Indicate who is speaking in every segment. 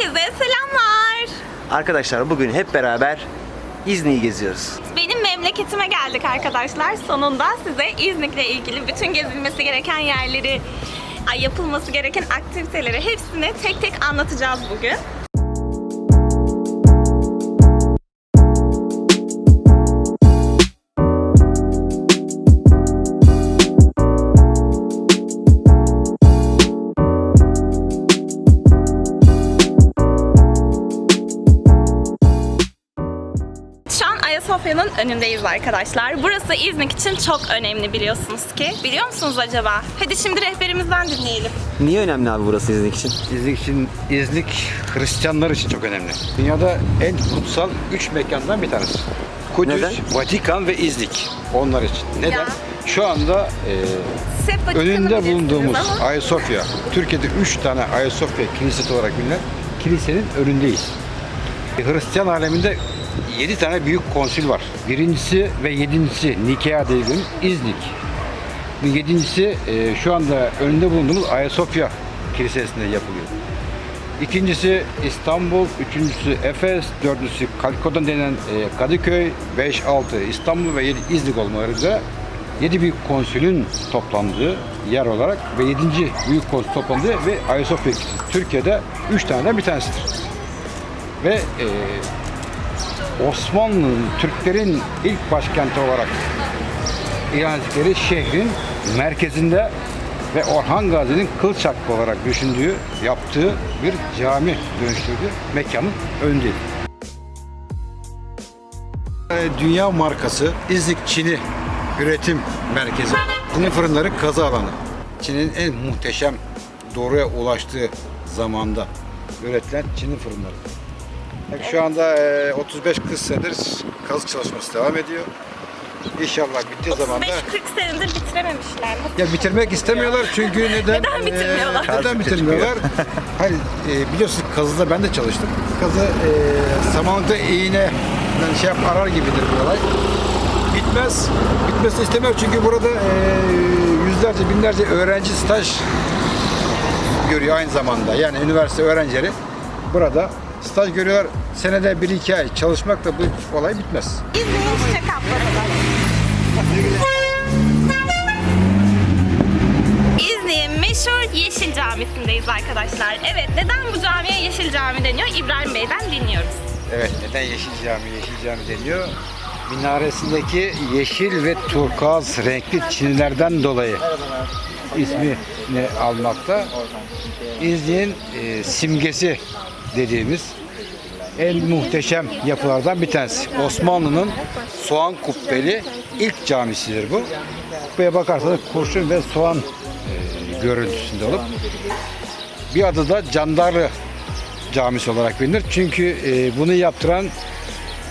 Speaker 1: Herkese selamlar.
Speaker 2: Arkadaşlar bugün hep beraber İzni'yi geziyoruz.
Speaker 1: Benim memleketime geldik arkadaşlar. Sonunda size İznik'le ilgili bütün gezilmesi gereken yerleri, yapılması gereken aktiviteleri hepsini tek tek anlatacağız bugün. Önündeyiz arkadaşlar. Burası İznik için çok önemli biliyorsunuz ki. Biliyor musunuz acaba? Hadi şimdi rehberimizden dinleyelim.
Speaker 2: Niye önemli abi burası İznik için?
Speaker 3: İznik için, İznik Hristiyanlar için çok önemli. Dünyada en kutsal üç mekandan bir tanesi. Kudüs,
Speaker 2: Neden?
Speaker 3: Vatikan ve İznik. Onlar için. Neden?
Speaker 1: Ya.
Speaker 3: Şu anda e, önünde bulunduğumuz
Speaker 1: ama-
Speaker 3: Ayasofya, Türkiye'de üç tane Ayasofya kilisesi olarak bilinen kilisenin önündeyiz. E, Hristiyan aleminde yedi tane büyük konsül var. Birincisi ve yedincisi Nikea dediğim İznik. Bu yedincisi e, şu anda önünde bulunduğumuz Ayasofya Kilisesi'nde yapılıyor. İkincisi İstanbul, üçüncüsü Efes, dördüncüsü Kalkodan denen e, Kadıköy, 5, 6 İstanbul ve 7 İznik olmaları üzere 7 büyük konsülün toplandığı yer olarak ve 7. büyük konsül toplandığı ve Ayasofya Kilisesi. Türkiye'de 3 taneden bir tanesidir. Ve e, Osmanlı'nın, Türklerin ilk başkenti olarak ilan ettikleri şehrin merkezinde ve Orhan Gazi'nin kılıç hakkı olarak düşündüğü, yaptığı bir cami dönüştürdüğü mekanın önündeyiz. Ee, Dünya markası İznik Çin'i üretim merkezi. Çin'in fırınları kazı alanı. Çin'in en muhteşem doğruya ulaştığı zamanda üretilen Çin'in fırınları. Yani Şu anda e, 35-40 senedir kazı çalışması devam ediyor. İnşallah bittiği zaman da
Speaker 1: 35-40 senedir bitirememişler.
Speaker 3: ya bitirmek istemiyorlar çünkü neden?
Speaker 1: Neden bitirmiyorlar?
Speaker 3: Ee, neden bitirmiyorlar? Hayır, e, biliyorsunuz kazıda ben de çalıştım. Kazı e, samanlıkta iğne yani şey yap, arar gibidir bir olay. Bitmez. Bitmesini istemiyor çünkü burada e, yüzlerce binlerce öğrenci staj görüyor aynı zamanda. Yani üniversite öğrencileri burada staj görüyorlar. Senede 1-2 ay çalışmakla bu olay bitmez.
Speaker 1: İznik'in çiçek. İznik'in meşhur Yeşil Camisi'ndeyiz arkadaşlar. Evet, neden bu camiye Yeşil Cami deniyor? İbrahim Bey'den dinliyoruz.
Speaker 3: Evet, neden Yeşil Cami, Yeşil Cami deniyor? Minaresindeki yeşil ve turkuaz renkli çinilerden dolayı ismini almakta. İznik'in e, simgesi dediğimiz en muhteşem yapılardan bir tanesi. Osmanlı'nın soğan kubbeli ilk camisidir bu. Kubbeye bakarsanız kurşun ve soğan e, görüntüsünde olup bir adı da Candarlı Camisi olarak bilinir. Çünkü e, bunu yaptıran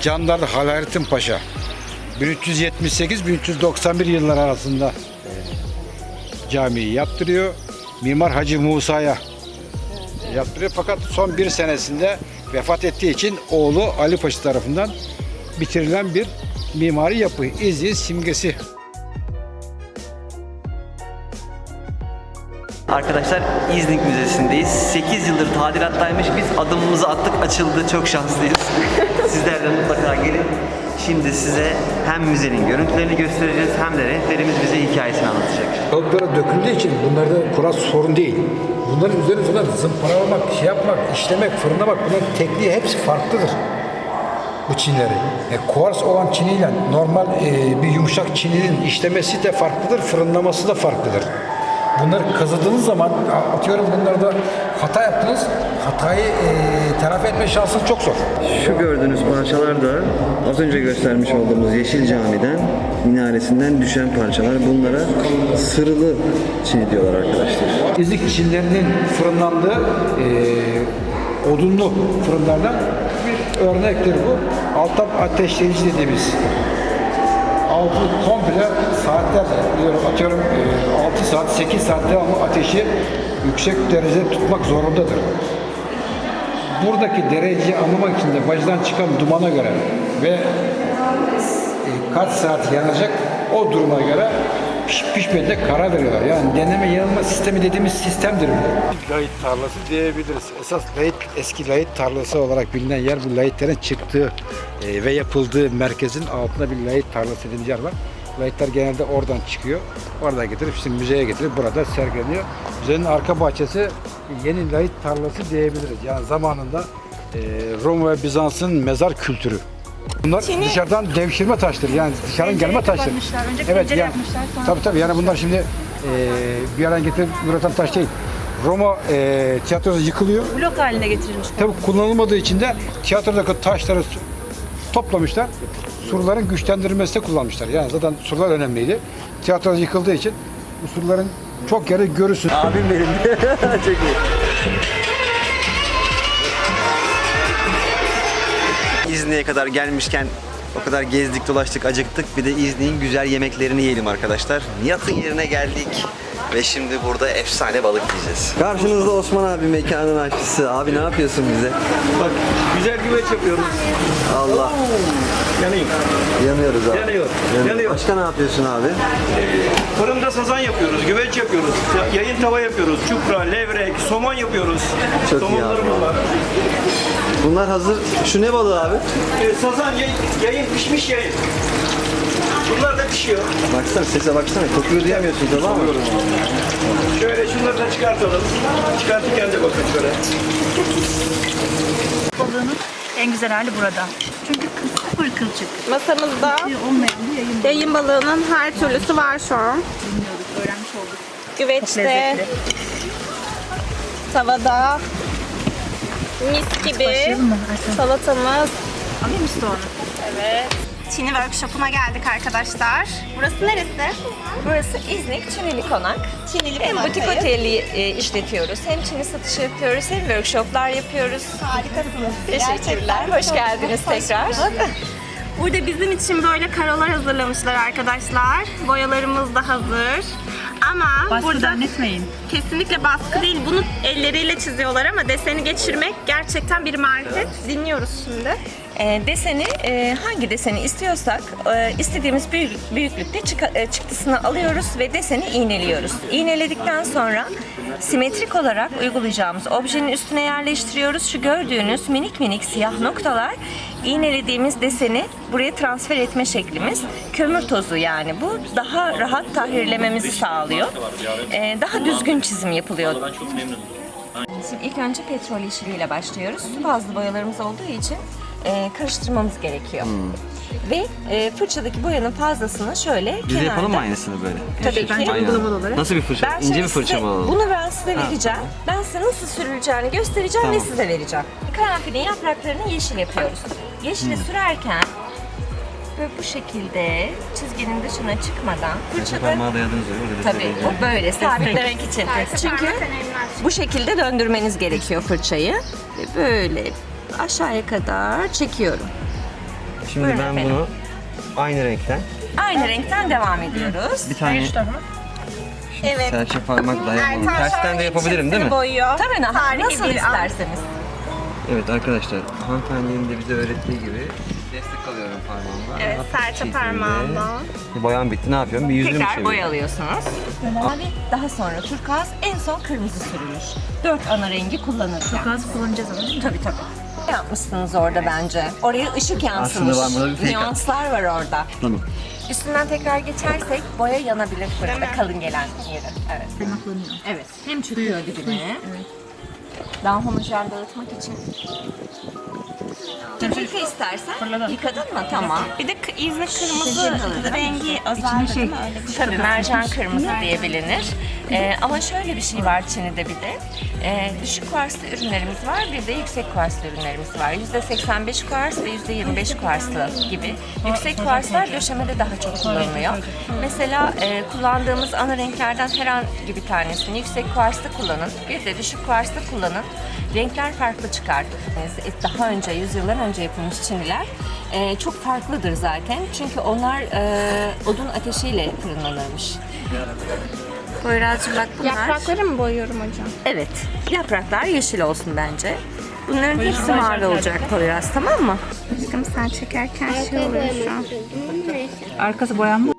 Speaker 3: Candarlı Halalettin Paşa 1378-1391 yıllar arasında e, camiyi yaptırıyor. Mimar Hacı Musa'ya yaptırıyor. Fakat son bir senesinde vefat ettiği için oğlu Ali Paşa tarafından bitirilen bir mimari yapı. İznik'in simgesi.
Speaker 2: Arkadaşlar İznik Müzesi'ndeyiz. 8 yıldır tadilattaymış. Biz adımımızı attık açıldı. Çok şanslıyız. Sizler de mutlaka gelin. Şimdi size hem müzenin görüntülerini göstereceğiz hem de rehberimiz bize hikayesini anlatacak.
Speaker 3: Kalıplara döküldüğü için bunlarda kuras sorun değil. Bunların üzerine falan zımparalamak, şey yapmak, işlemek, fırınlamak bunların tekniği hepsi farklıdır. Bu çinileri. E, kuars olan çiniyle normal e, bir yumuşak çininin işlemesi de farklıdır, fırınlaması da farklıdır. Bunları kazıdığınız zaman atıyorum bunlarda hata yaptınız, hatayı e, telafi etme şansınız çok zor.
Speaker 2: Şu gördüğünüz parçalar da az önce göstermiş olduğumuz Yeşil Cami'den minaresinden düşen parçalar. Bunlara sırılı çini diyorlar arkadaşlar.
Speaker 3: İznik çinlerinin fırınlandığı e, odunlu fırınlardan bir örnektir bu. Alttan ateşleyici dediğimiz altı komple saatler atıyorum e, 6 saat 8 saat devamlı ateşi yüksek derecede tutmak zorundadır. Buradaki dereceyi anlamak için de bacadan çıkan dumana göre ve e, kaç saat yanacak o duruma göre pişmediğine karar veriyorlar. Yani deneme yanılma sistemi dediğimiz sistemdir bu. Layit tarlası diyebiliriz. Esas layit, eski layit tarlası olarak bilinen yer bu layitlerin çıktığı e, ve yapıldığı merkezin altında bir layit tarlası dediğimiz yer var. Layitler genelde oradan çıkıyor. Oradan getirip işte müzeye getirip burada sergileniyor. Müzenin arka bahçesi yeni layit tarlası diyebiliriz. Yani zamanında e, Roma ve Bizans'ın mezar kültürü. Bunlar
Speaker 1: Çin'i-
Speaker 3: dışarıdan devşirme taştır. Yani dışarıdan gelme taştır.
Speaker 4: kapatmışlar. Önce
Speaker 3: evet,
Speaker 4: pencere
Speaker 3: yani,
Speaker 4: yapmışlar, sonra-
Speaker 3: Tabii tabii yani bunlar şimdi e, bir yerden getirip üreten taş değil. Roma e, tiyatrosu yıkılıyor.
Speaker 4: Blok haline getirilmiş.
Speaker 3: Tabii kullanılmadığı için de tiyatrodaki taşları su- toplamışlar. Surların güçlendirilmesine kullanmışlar. Yani zaten surlar önemliydi. Tiyatro yıkıldığı için bu surların çok yeri görürsün.
Speaker 2: Abim benim. Çok iyi. İznik'e kadar gelmişken o kadar gezdik dolaştık acıktık. Bir de İznik'in güzel yemeklerini yiyelim arkadaşlar. Nihat'ın yerine geldik. Ve şimdi burada efsane balık yiyeceğiz. Karşınızda Osman abi mekanın aşçısı. Abi ne yapıyorsun bize?
Speaker 5: Bak güzel güveç yapıyoruz.
Speaker 2: Allah.
Speaker 5: Yanayım.
Speaker 2: Yanıyoruz abi.
Speaker 5: Yanıyor, yanıyor.
Speaker 2: Başka ne yapıyorsun abi?
Speaker 5: Fırında sazan yapıyoruz, güveç yapıyoruz, ya- yayın tava yapıyoruz, çupra, levrek, somon yapıyoruz.
Speaker 2: Çok iyi
Speaker 5: Somonlarımız
Speaker 2: abi.
Speaker 5: var.
Speaker 2: Bunlar hazır. Şu ne balığı abi?
Speaker 5: Ee, sazan yayın, yayın, pişmiş yayın. Bunlar da pişiyor.
Speaker 2: Baksana sese baksana. Kokuyu duyamıyorsun tamam mı?
Speaker 5: Şöyle şunları da çıkartalım. Çıkartırken de bakın şöyle.
Speaker 4: Balığının en güzel hali burada. Çünkü sıfır kılçık.
Speaker 1: Masamızda
Speaker 4: Olmayan bir yayın
Speaker 1: yayın balığının her türlüsü var şu an.
Speaker 4: bilmiyorduk, öğrenmiş olduk.
Speaker 1: Güveçte, tavada, mis gibi salatamız.
Speaker 4: Alayım mı onu?
Speaker 1: Evet. Çin'i workshop'una geldik arkadaşlar. Burası neresi?
Speaker 6: Burası İznik Çinili Konak.
Speaker 1: Çinili
Speaker 6: Hem butik oteli e, işletiyoruz, hem Çin'i satışı yapıyoruz, hem workshoplar yapıyoruz.
Speaker 1: Harikasınız.
Speaker 6: Teşekkürler, hoş
Speaker 1: çok-
Speaker 6: geldiniz
Speaker 1: hoş
Speaker 6: tekrar.
Speaker 1: Burada bizim için böyle karolar hazırlamışlar arkadaşlar. Boyalarımız da hazır. Ama
Speaker 4: Baskı
Speaker 1: burada
Speaker 4: zannetmeyin.
Speaker 1: kesinlikle baskı değil. Bunu elleriyle çiziyorlar ama deseni geçirmek gerçekten bir marifet. Dinliyoruz şimdi.
Speaker 6: E, deseni, e, hangi deseni istiyorsak, e, istediğimiz büyük, büyüklükte çıka- e, çıktısını alıyoruz ve deseni iğneliyoruz. İğneledikten sonra simetrik olarak uygulayacağımız objenin üstüne yerleştiriyoruz. Şu gördüğünüz minik minik siyah noktalar iğnelediğimiz deseni buraya transfer etme şeklimiz. Kömür tozu yani bu daha rahat tahrirlememizi sağlıyor. E, daha düzgün çizim yapılıyor. Şimdi ilk önce petrol yeşiliyle başlıyoruz. Su bazlı boyalarımız olduğu için e, karıştırmamız gerekiyor. Ve e, fırçadaki boyanın fazlasını şöyle
Speaker 2: Biz de yapalım mı
Speaker 6: kenarda-
Speaker 2: aynısını böyle?
Speaker 6: Tabii ki.
Speaker 2: Aynen. Nasıl bir fırça?
Speaker 6: Ben
Speaker 2: İnce
Speaker 6: şimdi
Speaker 2: bir fırça
Speaker 6: size-
Speaker 2: mı alalım?
Speaker 6: Bunu ben size vereceğim. Ben size nasıl sürüleceğini göstereceğim ve
Speaker 2: Tamam.
Speaker 6: size vereceğim. Karanfilin yapraklarını yeşil yapıyoruz. Yeşili
Speaker 2: Hmm.
Speaker 6: sürerken böyle bu şekilde çizginin dışına çıkmadan fırçada
Speaker 2: Parmağı dayadınız öyle. da
Speaker 6: Tabii
Speaker 2: söyleyeceğim.
Speaker 6: bu böyle sabitlemek için. Çünkü bu şekilde döndürmeniz gerekiyor fırçayı. Ve böyle aşağıya kadar çekiyorum.
Speaker 2: Şimdi
Speaker 6: Buyurun
Speaker 2: ben
Speaker 6: efendim.
Speaker 2: bunu aynı renkten
Speaker 6: Aynı renkten devam ediyoruz.
Speaker 2: bir tane
Speaker 1: Evet.
Speaker 2: serçe parmakla yapalım.
Speaker 1: Ertan
Speaker 2: Tersten de yapabilirim değil mi?
Speaker 1: boyuyor.
Speaker 6: Tabii
Speaker 1: Tarihi
Speaker 6: nasıl
Speaker 1: bir an.
Speaker 6: isterseniz.
Speaker 2: Evet arkadaşlar hanımefendinin de bize öğrettiği gibi destek alıyorum parmağımla.
Speaker 1: Evet,
Speaker 2: Hafif
Speaker 1: serçe
Speaker 2: şekilde.
Speaker 1: parmağımla.
Speaker 2: Boyam bitti ne yapıyorum? Bir yüzümü
Speaker 6: Tekrar
Speaker 2: çeviriyorum.
Speaker 6: boya alıyorsunuz. Mavi, daha sonra turkuaz, en son kırmızı sürülür. Dört ana rengi kullanırken.
Speaker 4: Gaz kullanacağız ama değil mi?
Speaker 6: Tabii tabii. Ne yapmışsınız orada bence? Oraya ışık yansımış.
Speaker 2: Aslında var, burada bir fake
Speaker 6: Nüanslar var orada.
Speaker 2: Tamam.
Speaker 6: Üstünden tekrar geçersek boya yanabilir fırında kalın gelen yeri. Evet.
Speaker 4: Kaymaklanıyor.
Speaker 6: Evet. Hem çıkıyor dibine. Daha homojen dağıtmak için. Yıka istersen. Yıkadın mı? Tamam.
Speaker 1: Bir de k- kırmızı rengi? Öyle bir şey.
Speaker 6: Tabii mercan kırmızı diye bilinir. Ee, ama şöyle bir şey var Çin'de bir de. Ee, düşük kuarslı ürünlerimiz var, bir de yüksek kuarslı ürünlerimiz var. %85 kuars ve %25 kuarslı gibi. Yüksek kuarslar döşemede daha çok kullanılıyor. Mesela e, kullandığımız ana renklerden herhangi bir tanesini yüksek kuarslı kullanın, bir de düşük kuarslı kullanın. Renkler farklı çıkar. E, Daha önce, yüzyıllar önce yapılmış Çiniler e, çok farklıdır zaten. Çünkü onlar e, odun ateşiyle fırınlanırmış. Poyrazcığım bak bunlar.
Speaker 1: Yaprakları mı boyuyorum hocam?
Speaker 6: Evet. Yapraklar yeşil olsun bence. Bunların hepsi mavi olacak Poyraz tamam mı?
Speaker 1: Aşkım sen çekerken şey oluyor şu an.
Speaker 4: Arkası boyanma